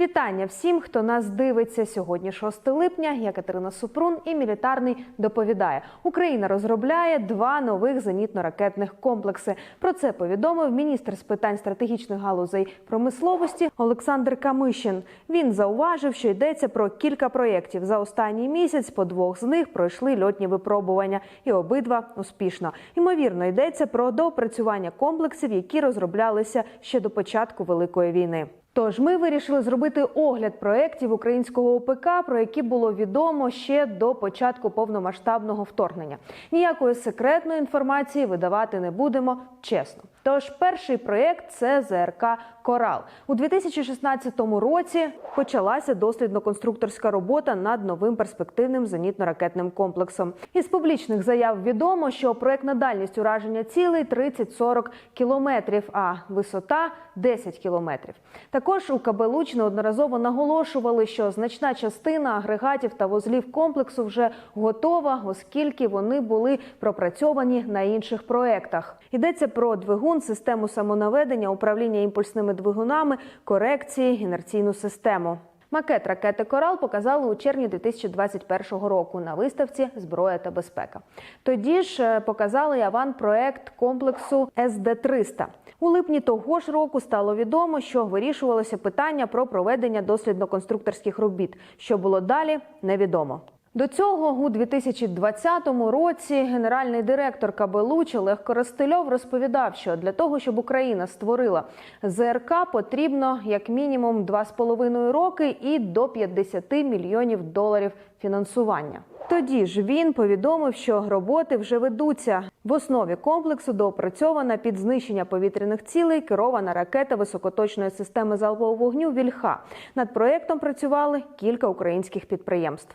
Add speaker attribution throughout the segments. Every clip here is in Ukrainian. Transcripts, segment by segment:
Speaker 1: Вітання всім, хто нас дивиться сьогодні, 6 липня. Я Катерина Супрун і мілітарний доповідає. Україна розробляє два нових зенітно-ракетних комплекси. Про це повідомив міністр з питань стратегічних галузей промисловості Олександр Камишин. Він зауважив, що йдеться про кілька проєктів. За останній місяць по двох з них пройшли льотні випробування, і обидва успішно. Ймовірно, йдеться про доопрацювання комплексів, які розроблялися ще до початку великої війни. Тож ми вирішили зробити огляд проєктів українського ОПК, про які було відомо ще до початку повномасштабного вторгнення. Ніякої секретної інформації видавати не будемо чесно. Тож перший проєкт це ЗРК Корал у 2016 році. Почалася дослідно-конструкторська робота над новим перспективним зенітно-ракетним комплексом. Із публічних заяв відомо, що проєктна дальність ураження цілей 30-40 кілометрів, а висота 10 кілометрів. Також у КБ «Луч» неодноразово наголошували, що значна частина агрегатів та вузлів комплексу вже готова, оскільки вони були пропрацьовані на інших проектах. Йдеться про двигун, систему самонаведення, управління імпульсними двигунами, корекції, інерційну систему. Макет ракети Корал показали у червні 2021 року на виставці Зброя та безпека. Тоді ж е, показали й аванпроект комплексу СД-300. У липні того ж року стало відомо, що вирішувалося питання про проведення дослідно-конструкторських робіт. Що було далі, невідомо. До цього у 2020 році генеральний директор КБ «Луч» Олег Коростельов розповідав, що для того, щоб Україна створила ЗРК, потрібно як мінімум 2,5 роки і до 50 мільйонів доларів фінансування. Тоді ж він повідомив, що роботи вже ведуться. В основі комплексу доопрацьована під знищення повітряних цілей керована ракета високоточної системи залпового вогню Вільха. Над проєктом працювали кілька українських підприємств.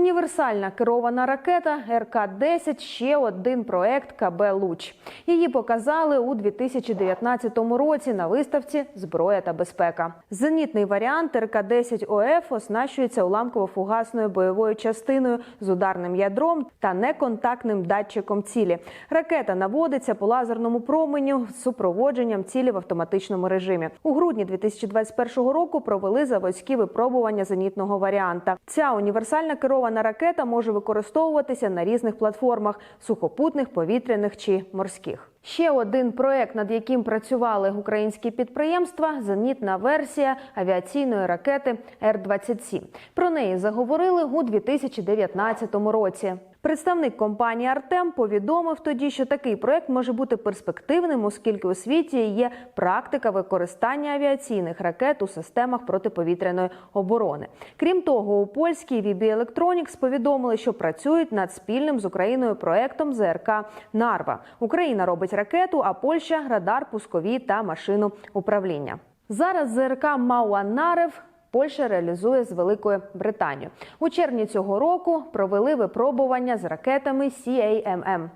Speaker 1: Універсальна керована ракета РК-10 – ще один проект КБ «Луч». Її показали у 2019 році на виставці Зброя та безпека. Зенітний варіант РК-10 ОФ оснащується уламково-фугасною бойовою частиною з ударним ядром та неконтактним датчиком цілі. Ракета наводиться по лазерному променю з супроводженням цілі в автоматичному режимі. У грудні 2021 року провели заводські випробування зенітного варіанта. Ця універсальна керована ракета може використовуватися на різних платформах сухопутних, повітряних чи морських. Ще один проект, над яким працювали українські підприємства зенітна версія авіаційної ракети Р-27. Про неї заговорили у 2019 році. Представник компанії Артем повідомив тоді, що такий проект може бути перспективним, оскільки у світі є практика використання авіаційних ракет у системах протиповітряної оборони. Крім того, у польській VB Electronics повідомили, що працюють над спільним з Україною проектом ЗРК Нарва. Україна робить ракету, а Польща радар, пускові та машину управління. Зараз ЗРК Мауанарев Польща реалізує з Великою Британією. У червні цього року провели випробування з ракетами CAMM.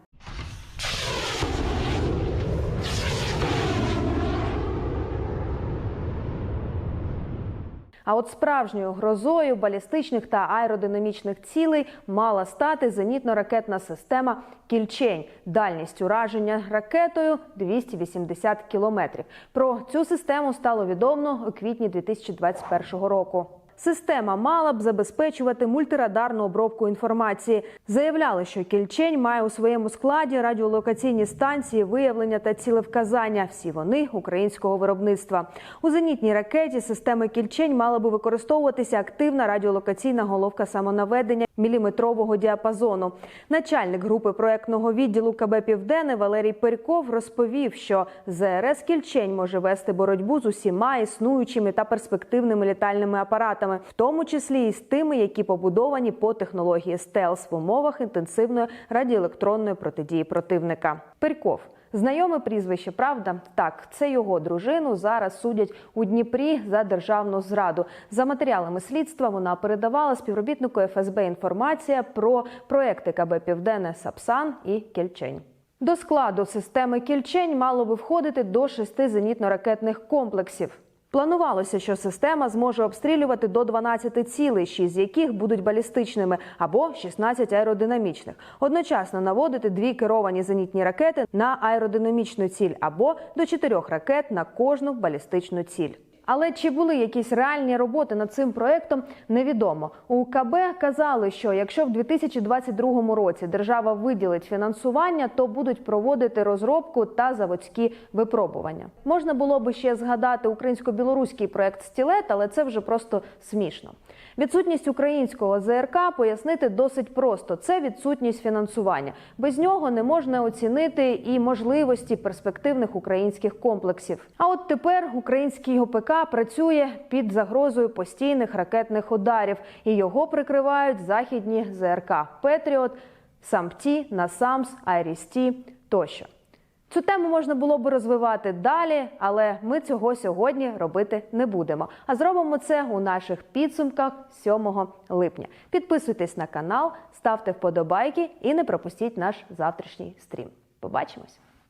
Speaker 1: А от справжньою грозою балістичних та аеродинамічних цілей мала стати зенітно-ракетна система Кільчень. Дальність ураження ракетою 280 кілометрів. Про цю систему стало відомо у квітні 2021 року. Система мала б забезпечувати мультирадарну обробку інформації. Заявляли, що кільчень має у своєму складі радіолокаційні станції виявлення та цілевказання. Всі вони українського виробництва. У зенітній ракеті системи кільчень мала би використовуватися активна радіолокаційна головка самонаведення міліметрового діапазону. Начальник групи проектного відділу КБ Південне Валерій Перков розповів, що ЗРС кільчень може вести боротьбу з усіма існуючими та перспективними літальними апаратами в тому числі і з тими, які побудовані по технології стелс в умовах інтенсивної радіоелектронної протидії противника. Перков. Знайоме прізвище, правда? Так, це його дружину зараз судять у Дніпрі за державну зраду. За матеріалами слідства вона передавала співробітнику ФСБ інформація про проекти КБ Південне Сапсан і Кільчень. До складу системи Кільчень мало би входити до шести зенітно-ракетних комплексів. Планувалося, що система зможе обстрілювати до 12 цілей, 6 з яких будуть балістичними, або 16 аеродинамічних. Одночасно наводити дві керовані зенітні ракети на аеродинамічну ціль або до чотирьох ракет на кожну балістичну ціль. Але чи були якісь реальні роботи над цим проектом, невідомо. У КБ казали, що якщо в 2022 році держава виділить фінансування, то будуть проводити розробку та заводські випробування. Можна було би ще згадати українсько-білоруський проект Стілет, але це вже просто смішно. Відсутність українського ЗРК пояснити досить просто: це відсутність фінансування. Без нього не можна оцінити і можливості перспективних українських комплексів. А от тепер український ОПК працює під загрозою постійних ракетних ударів, і його прикривають західні ЗРК Петріот, САМТІ, Насамс, Айрісті тощо. Цю тему можна було би розвивати далі, але ми цього сьогодні робити не будемо. А зробимо це у наших підсумках 7 липня. Підписуйтесь на канал, ставте вподобайки і не пропустіть наш завтрашній стрім. Побачимось!